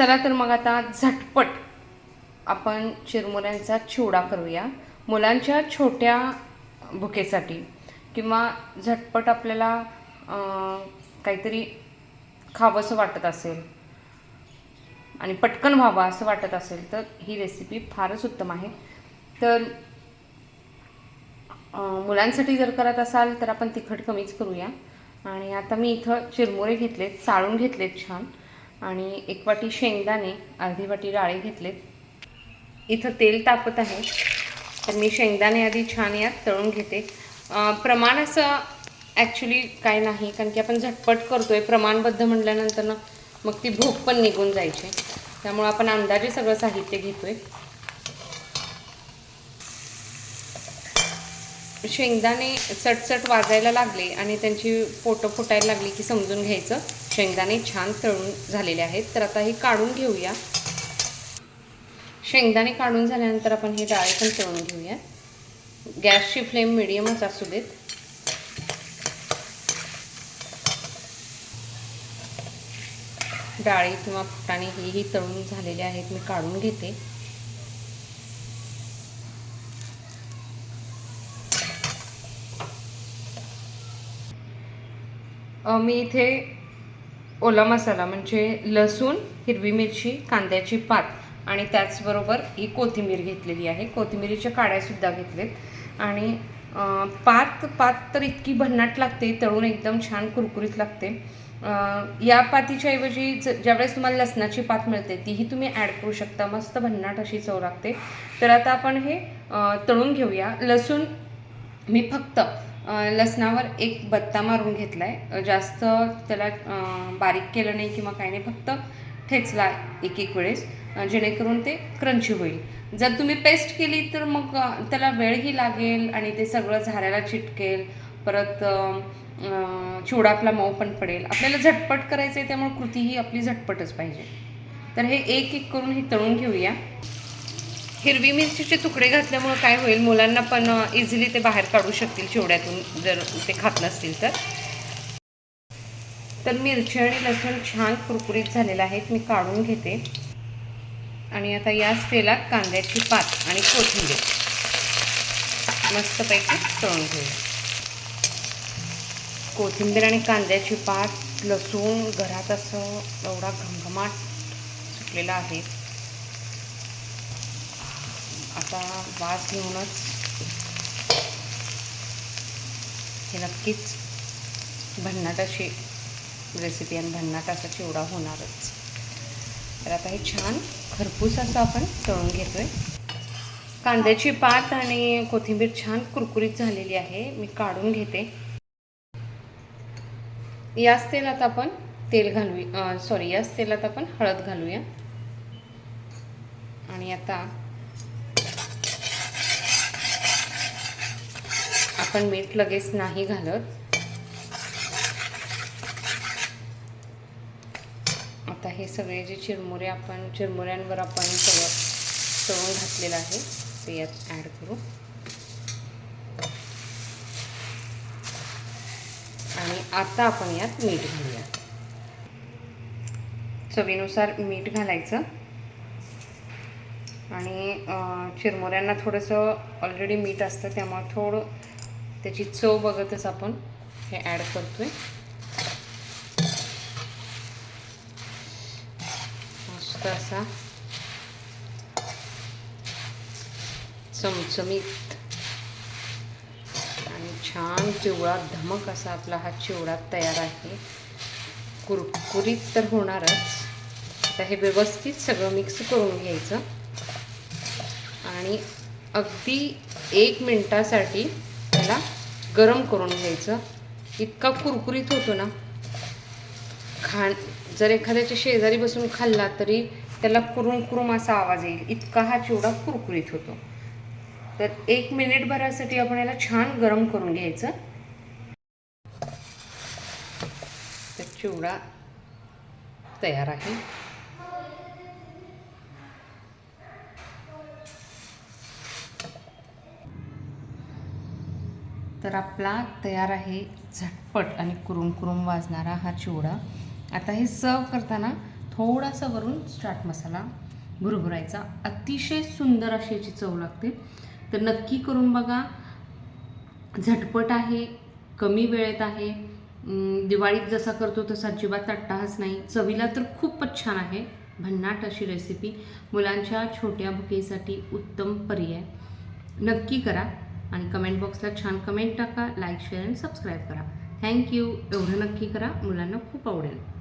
चला तर मग आता झटपट आपण चिरमुऱ्यांचा चिवडा करूया. मुलांच्या छोट्या भुकेसाठी किंवा झटपट आपल्याला काहीतरी खावंसं वाटत असेल आणि पटकन व्हावा असं वाटत असेल तर ही रेसिपी फारच उत्तम आहे. तर मुलांसाठी जर करत असाल तर आपण तिखट कमीच करूया. आणि आता मी इथं चिरमुरे घेतलेत चाळून घेतलेत छान. आणि एक वाटी शेंगदाणे अर्धी वाटी डाळे घेतलेत. इथं तेल तापत आहे. तर मी शेंगदाणे आधी छान यात तळून घेते. प्रमाण असं ॲक्च्युली काय नाही कारण की आपण झटपट करतो आहे प्रमाणबद्ध म्हटल्यानंतर ना मग ती भूक पण निघून जायची. त्यामुळं आपण अंदाजे सगळं साहित्य घेतो आहे शेंगदाणे चटचट वाजायला लागले आणि त्यांची पोटं फुटायला लागली की समजून घ्यायचं. शेंगदाणे छान तळून झालेले आहेत. तर आता हे काढून घेऊया. शेंगदाणे काढून झाल्यानंतर आपण हे डाळे पण तळून घेऊया. गॅसची फ्लेम मिडियमच असू देत. डाळी किंवा फुटाणे हेही तळून झालेले आहेत. मी काढून घेते. मी इथे ओला मसाला म्हणजे लसूण हिरवी मिरची कांद्याची पात आणि त्याचबरोबर ही कोथिंबीर घेतलेली आहे. कोथिंबीरीच्या काड्यासुद्धा घेतलेत. आणि पात पात तर इतकी भन्नाट लागते तळून एकदम छान कुरकुरीत लागते. या पातीच्या ऐवजी ज- ज्यावेळेस तुम्हाला लसणाची पात मिळते तीही तुम्ही ॲड करू शकता. मस्त भन्नाट अशी चव लागते. तर आता आपण हे तळून घेऊया. लसूण मी फक्त लसणावर एक बत्ता मारून घेतला आहे जास्त त्याला बारीक केलं नाही किंवा काही नाही फक्त ठेचला एक एक वेळेस जेणेकरून ते क्रंची होईल. जर तुम्ही पेस्ट केली तर मग त्याला वेळही लागेल आणि ते सगळं झाऱ्याला चिटकेल. परत चिवडा आपला मऊ पण पडेल. आपल्याला झटपट करायचं आहे त्यामुळे कृती ही आपली झटपटच पाहिजे. तर हे एक एक करून हे तळून घेऊया. हिरवी मिरचीचे तुकडे घातल्यामुळं काय होईल? मुलांना पण इझिली ते बाहेर काढू शकतील चिवड्यातून जर ते खात नसतील तर. तर मिरची आणि लसूण छान कुरकुरीत झालेलं आहेत. मी काढून घेते. आणि आता याच तेलात कांद्याची पात आणि कोथिंबीर मस्तपैकी तळून घेऊ. कोथिंबीर आणि कांद्याची पात लसूण घरात असं एवढा घमघमाट सुटलेला आहे. आता वास घेऊनच हे नक्कीच भन्नाट अशी रेसिपी आणि भन्नाट असा चिवडा होणारच. तर आता हे छान खरपूस असं आपण तळून घेतोय. कांद्याची पात आणि कोथिंबीर छान कुरकुरीत झालेली आहे. मी काढून घेते. याच तेलात आपण तेल घालूया सॉरी याच तेलात आपण हळद घालूया. आणि आता आपण मीठ लगेच नाही घालत. आता हे सगळे जे चिरमुरे आपण चिरमुऱ्यांवर आपण सगळं तळून घातलेलं आहे ते यात ॲड करू. आणि आता आपण यात मीठ घालूया. चवीनुसार मीठ घालायचं. आणि चिरमुऱ्यांना थोडंसं ऑलरेडी मीठ असतं त्यामुळे थोडं त्याची चव बघतच आपण हे ॲड करतोय. मस्त असा चमचमीत आणि छान चिवळा धमक असा आपला हा चिवडा तयार आहे. कुरकुरीत तर होणारच. आता हे व्यवस्थित सगळं मिक्स करून घ्यायचं. आणि अगदी एक मिनटासाठी त्याला गरम करून घ्यायचं. इतका कुरकुरीत होतो ना. खाण जर एखाद्याच्या शेजारी बसून खाल्ला तरी त्याला कुरुम कुरुम असा आवाज येईल. इतका हा चिवडा कुरकुरीत होतो. तर एक मिनिटभरासाठी आपण याला छान गरम करून घ्यायचं. तर चिवडा तयार आहे. तर आपला तयार आहे झटपट आणि कुरुम कुरुम वाजणारा हा चिवडा. आता हे सर्व करताना थोडासा वरून चाट मसाला भुरभुरायचा. अतिशय सुंदर अशी याची चव लागते. तर नक्की करून बघा. झटपट आहे कमी वेळेत आहे. दिवाळीत जसा करतो तसा अजिबात अट्टाहास नाही. चवीला तर खूपच छान आहे. भन्नाट अशी रेसिपी मुलांच्या छोट्या भुकेसाठी उत्तम पर्याय. नक्की करा. आणि कमेंट बॉक्सला छान कमेंट टाका लाईक शेअर आणि सबस्क्राईब करा. थँक्यू एवढं नक्की करा. मुलांना खूप आवडेल.